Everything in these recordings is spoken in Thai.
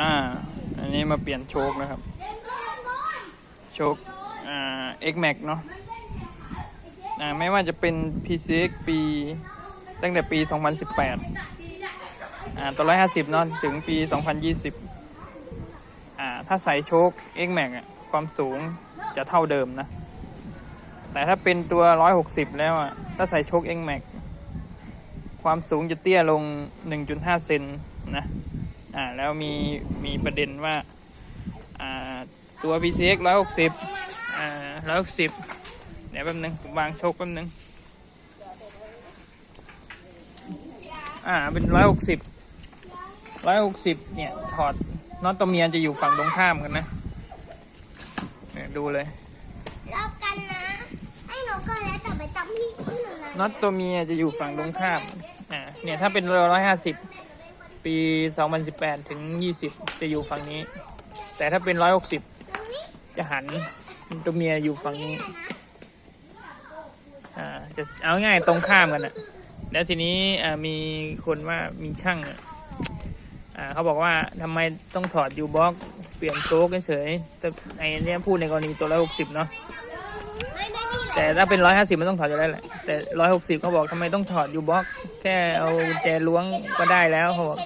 อ่า อันนี้มาเปลี่ยนโชคนะครับ โชคอ่า X Max เนาะอ่าไม่ว่าจะเป็น PCX ปีตั้งแต่ปี 2018อ่าตัว150เนาะถึงปี 2020อ่าถ้าใส่โชค X Max อะความสูงจะเท่าเดิมนะ แต่ถ้าเป็นตัว 160 แล้วอะถ้าใส่โชค X Max ความสูงจะเตี้ยลง 1.5 เซนนะ อ่าแล้วมีมีประเด็นว่าอ่าตัว PCX 160อ่า160เดี๋ยวแป๊บนึงผมวางโชคแป๊บนึงอ่าเป็นร้อยหกสิบร้อยหกสิบเนี่ย ถอดน็อตตัวเมียจะอยู่ฝั่งตรงข้ามกันนะเนี่ยดูเลยรอบกันนะให้หนูก่อนแล้วแต่ไปจับพี่พี่หนูนะน็อตตัวเมียจะอยู่ฝั่งตรงข้ามอ่าเนี่ยถ้าเป็นร้อยห้าสิบ ปีสองพันสิบแปดถึงยี่สิบจะอยู่ฝั่งนี้ แต่ถ้าเป็นร้อยหกสิบจะหันตัวเมียอยู่ฝั่งนี้ อ่า จะเอาง่ายตรงข้ามกันอะแล้วทีนี้อ่ามีคนว่ามีช่างอ่าเขาบอกว่าทำไมต้องถอดยูบ็อกเปลี่ยนโชคเฉยแต่ไอ้เนี่ยพูดในกรณีตัวร้อยหกสิบเนาะ แต่ถ้าเป็นร้อยห้าสิบมันต้องถอดอยู่แล้วแหละแต่ร้อยหกสิบเขาบอกทำไมต้องถอดอยู่บล็อก แค่เอากุญแจล้วงก็ได้แล้วเขาบอก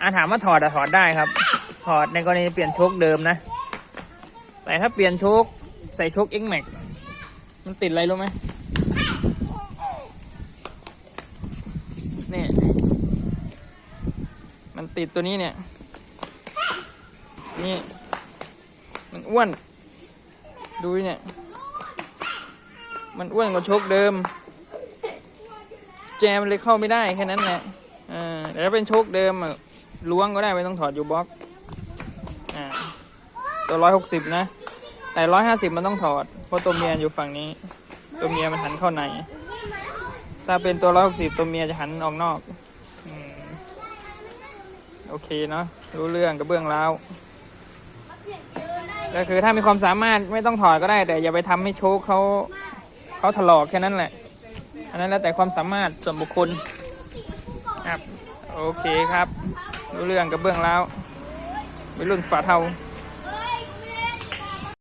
อาถามว่าถอดอะถอดได้ครับ ถอดในกรณีเปลี่ยนโชคเดิมนะ แต่ถ้าเปลี่ยนโชคใส่โชค X Max มันติดอะไรรู้ไหมเนี่ยมันติดตัวนี้เนี่ย นี่ มันอ้วน ดูเนี่ย มันอ้วนกว่าชคเดิม แจมเลยเข้าไม่ได้แค่นั้นแหละอ่าแต่ถ้าเป็นชคเดิมอะล้วงก็ได้ไม่ต้องถอดยูบ็อกอ่าตัวร้อยหกสิบนะ แต่ร้อยห้าสิบมันต้องถอด เพราะตัวเมียอยู่ฝั่งนี้ ตัวเมียมันหันเข้าใน ถ้าเป็นตัวร้อยหกสิบตัวเมียจะหันออกนอกอโอเคเนาะรู้เรื่องกับเบื้องแล้วก็คือถ้ามีความสามารถไม่ต้องถอดก็ได้ แต่อย่าไปทำให้โชคเขา เขาถลอกแค่นั้นแหละ อันนั้นแล้วแต่ความสามารถส่วนบุคคลครับโอเคครับรู้เรื่องกับเบื้องแล้วไปรุ่นฝาเทา